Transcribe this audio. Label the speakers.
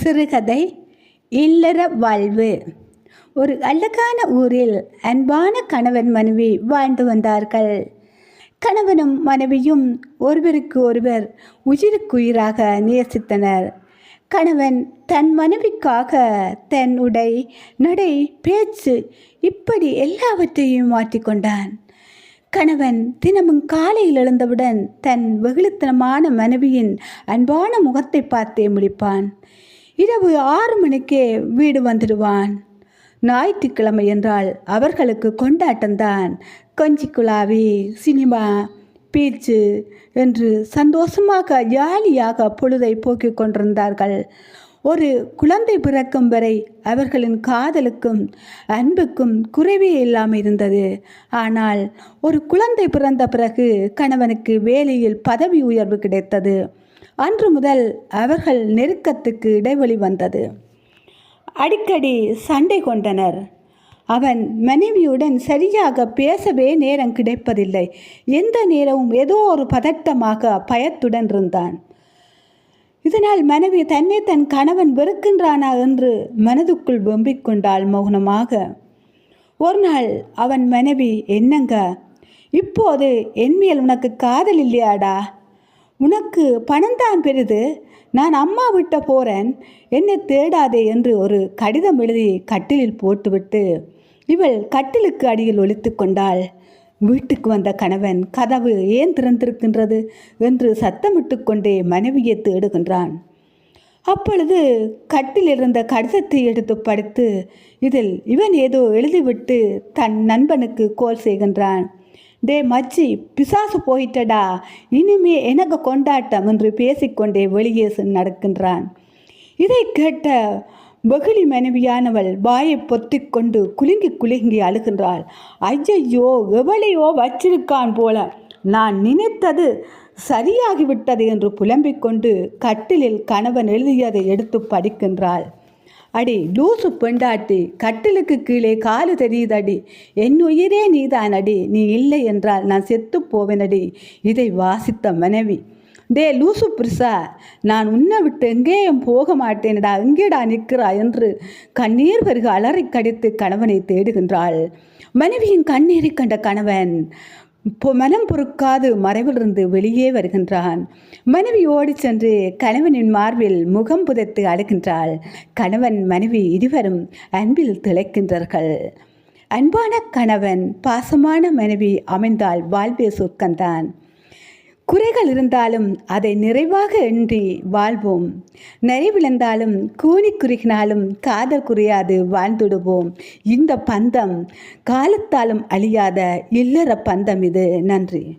Speaker 1: சிறுகதை இல்லற வாழ்வு. ஒரு அழகான ஊரில் அன்பான கணவன் மனைவி வாழ்ந்து வந்தார்கள். கணவனும் மனைவியும் ஒருவருக்கு ஒருவர் உயிருக்குயிராக நேசித்தனர். கணவன் தன் மனைவிக்காக தன் உடை நடை பேச்சு இப்படி எல்லாவற்றையும் மாற்றிக்கொண்டான். கணவன் தினமும் காலையில் எழுந்தவுடன் தன் வெகுளித்தனமான மனைவியின் அன்பான முகத்தை பார்த்தே முடிப்பான் இரவு ஆறு மணிக்கே வீடு வந்துடுவான். ஞாயிற்றுக்கிழமை என்றால் அவர்களுக்கு கொண்டாட்டம்தான். கொஞ்சி குழாவி சினிமா பீச்சு என்று சந்தோஷமாக ஜாலியாக பொழுதை போக்கிக் கொண்டிருந்தார்கள். ஒரு குழந்தை பிறக்கும் வரை அவர்களின் காதலுக்கும் அன்புக்கும் குறைவே இல்லாமல் இருந்தது. ஆனால் ஒரு குழந்தை பிறந்த பிறகு கணவனுக்கு வேலையில் பதவி உயர்வு கிடைத்தது. அன்று முதல் அவர்கள் நெருக்கத்துக்கு இடைவெளி வந்தது. அடிக்கடி சண்டை கொண்டனர். அவன் மனைவியுடன் சரியாக பேசவே நேரம் கிடைப்பதில்லை. எந்த நேரமும் ஏதோ ஒரு பதட்டமாக பயத்துடன் இருந்தான். இதனால் மனைவி தன்னை தன் கணவன் வெறுக்கின்றானா என்று மனதுக்குள் வெம்பிக் கொண்டாள் மௌனமாக. ஒரு நாள் அவன் மனைவி என்னங்க? இப்போது என்மேல் உனக்கு காதல் இல்லையாடா? உனக்கு பணம்தான் பெரிது. நான் அம்மா விட்ட போகிறேன் என்னை தேடாதே என்று ஒரு கடிதம் எழுதி கட்டிலில் போட்டுவிட்டு இவள் கட்டிலுக்கு அடியில் ஒழித்து கொண்டாள். வீட்டுக்கு வந்த கணவன் கதவு ஏன் திறந்திருக்கின்றது? என்று சத்தமிட்டு கொண்டே மனைவியை தேடுகின்றான். அப்பொழுது கட்டில் இருந்த கடிதத்தை எடுத்து படித்து இதில் இவன் ஏதோ எழுதிவிட்டு தன் நண்பனுக்கு கோல் செய்கின்றான். டே மச்சி பிசாசு போயிட்டடா. இனிமே எனக்கு கொண்டாட்டம் என்று பேசிக்கொண்டே வெளியே நடக்கின்றான். இதை கேட்ட வெகுளி மனைவியானவள் வாயை பொத்திக்கொண்டு குலுங்கி குலுங்கி அழுகின்றாள். ஐயையோ எவளையோ வச்சிருக்கான் போல. நான் நினைத்தது சரியாகிவிட்டது என்று புலம்பிக் கொண்டு கட்டிலில் கணவன் எழுதியதை எடுத்து படிக்கின்றாள். அடி லூசு பெண்டாட்டி கட்டிலுக்கு கீழே காலு தெரியுதடி. என் உயிரே நீதான் அடி நீ இல்லை என்றால் நான் செத்து போவேனடி. இதை வாசித்த மனைவி டே லூசு பிரிசா நான் உன்னை விட்டு எங்கேயும் போக மாட்டேனடா எங்கேடா நிற்கிறா? என்று கண்ணீர் பெருக அலறி கடித்து கணவனை தேடுகின்றாள். மனைவியின் கண்ணீரை கண்ட கணவன் மனம் பொறுக்காது மறைவிலிருந்து வெளியே வருகின்றான். மனைவி ஓடி சென்று கணவனின் மார்பில் முகம் புதைத்து அழுகின்றாள். கணவன் மனைவி இருவரும் அன்பில் திளைக்கின்றார்கள். அன்பான கணவன் பாசமான மனைவி அமைந்தால் வாழ்வே சுக்கந்தான் குறைகள் இருந்தாலும் அதை நிறைவாக இன்றி வாழ்வோம். நிறைவிழந்தாலும் கூனி குறுகினாலும் காதல் குறையாது வாழ்ந்துடுவோம் இந்த பந்தம் காலத்தாலும் அழியாத இல்லற பந்தம் இது. நன்றி.